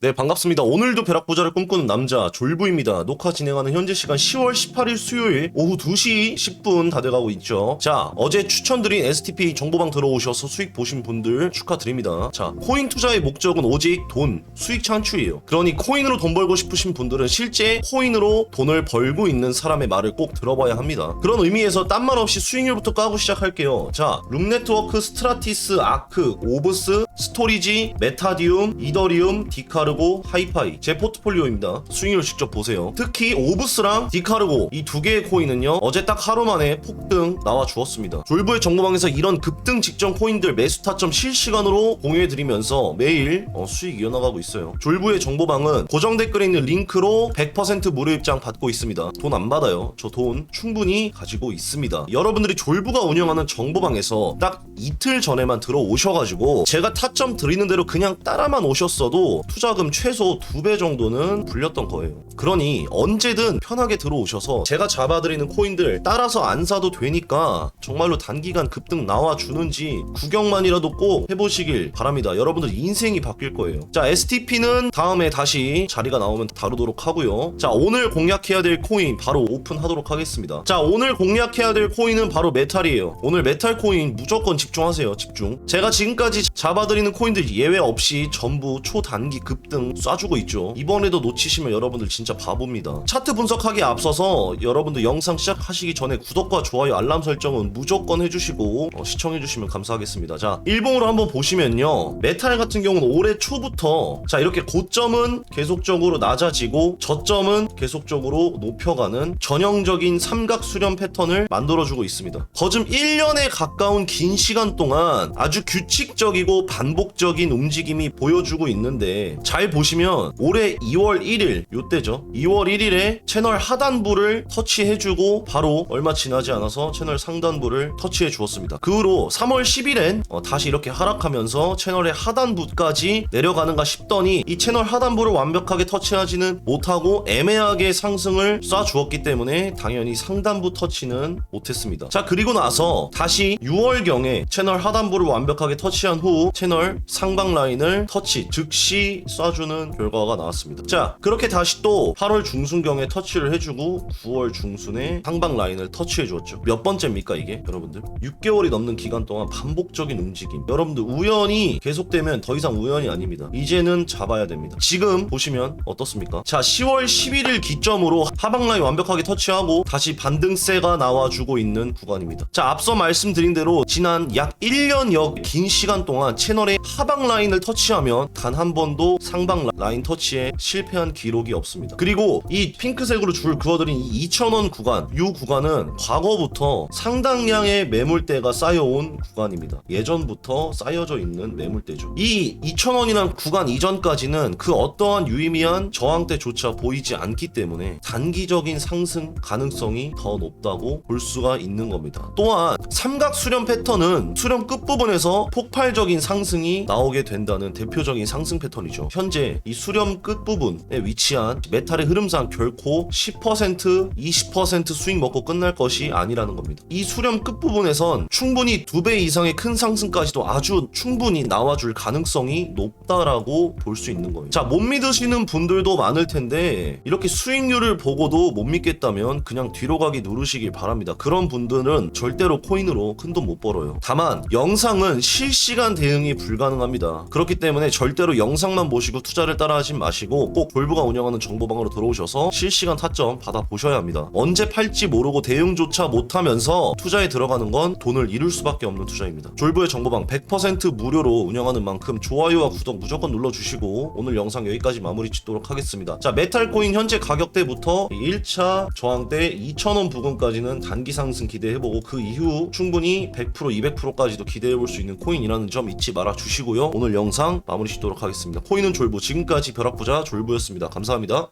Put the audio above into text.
네, 반갑습니다. 오늘도 벼락부자를 꿈꾸는 남자 졸부입니다. 녹화 진행하는 현재 시간 10월 18일 수요일 오후 2시 10분 다 돼가고 있죠. 자, 어제 추천드린 STP 정보방 들어오셔서 수익 보신 분들 축하드립니다. 자, 코인 투자의 목적은 오직 돈, 수익 창출이에요. 그러니 코인으로 돈 벌고 싶으신 분들은 실제 코인으로 돈을 벌고 있는 사람의 말을 꼭 들어봐야 합니다. 그런 의미에서 딴 말 없이 수익률부터 까고 시작할게요. 자, 룸네트워크, 스트라티스, 아크, 오브스, 스토리지, 메타디움, 이더리움, 디카 르고, 하이파이 제 포트폴리오입니다. 수익률 직접 보세요. 특히 오브스랑 디카르고 이 두 개의 코인은요 어제 딱 하루 만에 폭등 나와 주었습니다. 졸부의 정보방에서 이런 급등 직전 코인들 매수 타점 실시간으로 공유해드리면서 매일 어, 수익 이어나가고 있어요. 졸부의 정보방은 고정 댓글에 있는 링크로 100% 무료 입장 받고 있습니다. 돈 안 받아요. 저 돈 충분히 가지고 있습니다. 여러분들이 졸부가 운영하는 정보방에서 딱 이틀 전에만 들어오셔가지고 제가 타점 드리는 대로 그냥 따라만 오셨어도 투자 금 최소 두배 정도는 불렸던 거예요. 그러니 언제든 편하게 들어오셔서 제가 잡아드리는 코인들 따라서 안 사도 되니까 정말로 단기간 급등 나와 주는지 구경만이라도 꼭 해보시길 바랍니다. 여러분들 인생이 바뀔 거예요. 자, STP는 다음에 다시 자리가 나오면 다루도록 하고요. 자, 오늘 공략해야 될 코인 바로 오픈하도록 하겠습니다. 자, 오늘 공략해야 될 코인은 바로 메탈이에요. 오늘 메탈 코인 무조건 집중하세요. 집중. 제가 지금까지 잡아드리는 코인들 예외 없이 전부 초단기 급등 쏴주고 있죠. 이번에도 놓치시면 여러분들 진짜 바보입니다. 차트 분석하기에 앞서서 여러분들 영상 시작하시기 전에 구독과 좋아요, 알람 설정은 무조건 해주시고 어, 시청해주시면 감사하겠습니다. 자, 일봉으로 한번 보시면요. 메탈 같은 경우는 올해 초부터 자 이렇게 고점은 계속적으로 낮아지고 저점은 계속적으로 높여가는 전형적인 삼각 수렴 패턴을 만들어주고 있습니다. 거즘 1년에 가까운 긴 시간 동안 아주 규칙적이고 반복적인 움직임이 보여주고 있는데 잘 보시면 올해 2월 1일 요때죠. 2월 1일에 채널 하단부를 터치해주고 바로 얼마 지나지 않아서 채널 상단부를 터치해 주었습니다. 그 후로 3월 10일엔 어, 다시 이렇게 하락하면서 채널의 하단부까지 내려가는가 싶더니 이 채널 하단부를 완벽하게 터치하지는 못하고 애매하게 상승을 쏴 주었기 때문에 당연히 상단부 터치는 못했습니다. 자 그리고 나서 다시 6월경에 채널 하단부를 완벽하게 터치한 후 채널 상방 라인을 터치 즉시 쏴 주는 결과가 나왔습니다. 자 그렇게 다시 또 8월 중순경에 터치를 해주고 9월 중순에 상방 라인을 터치해 주었죠. 몇 번째입니까 이게 여러분들? 6개월이 넘는 기간 동안 반복적인 움직임. 여러분들 우연히 계속되면 더 이상 우연이 아닙니다. 이제는 잡아야 됩니다. 지금 보시면 어떻습니까? 자 10월 11일 기점으로 하방 라인 완벽하게 터치하고 다시 반등세가 나와주고 있는 구간입니다. 자 앞서 말씀드린 대로 지난 약 1년여 긴 시간 동안 채널의 하방 라인을 터치하면 단 한 번도 상방 라인 터치에 실패한 기록이 없습니다. 그리고 이 핑크색으로 줄 그어드린 이 2,000원 구간, 이 구간은 과거부터 상당량의 매물대가 쌓여온 구간입니다. 예전부터 쌓여져 있는 매물대죠. 이 2,000원이란 구간 이전까지는 그 어떠한 유의미한 저항대조차 보이지 않기 때문에 단기적인 상승 가능성이 더 높다고 볼 수가 있는 겁니다. 또한 삼각 수렴 패턴은 수렴 끝부분에서 폭발적인 상승이 나오게 된다는 대표적인 상승 패턴이죠. 현재 이 수렴 끝 부분에 위치한 메탈의 흐름상 결코 10% 20% 수익 먹고 끝날 것이 아니라는 겁니다. 이 수렴 끝 부분에선 충분히 두 배 이상의 큰 상승까지도 아주 충분히 나와줄 가능성이 높다라고 볼 수 있는 거예요. 자, 못 믿으시는 분들도 많을 텐데 이렇게 수익률을 보고도 못 믿겠다면 그냥 뒤로 가기 누르시길 바랍니다. 그런 분들은 절대로 코인으로 큰 돈 못 벌어요. 다만 영상은 실시간 대응이 불가능합니다. 그렇기 때문에 절대로 영상만 보시고 투자를 따라하지 마시고 꼭 골부가 운영하는 정보방으로 들어오셔서 실시간 타점 받아 보셔야 합니다. 언제 팔지 모르고 대응조차 못하면서 투자에 들어가는 건 돈을 잃을 수밖에 없는 투자입니다. 졸부의 정보방 100% 무료로 운영하는 만큼 좋아요와 구독 무조건 눌러주시고 오늘 영상 여기까지 마무리 짓도록 하겠습니다. 자 메탈코인 현재 가격대부터 1차 저항대 2,000원 부근까지는 단기 상승 기대해보고 그 이후 충분히 100% 200%까지도 기대해볼 수 있는 코인이라는 점 잊지 말아 주시고요. 오늘 영상 마무리 짓도록 하겠습니다. 코인은 졸부 지금까지 벼락부자 졸부였습니다. 감사합니다.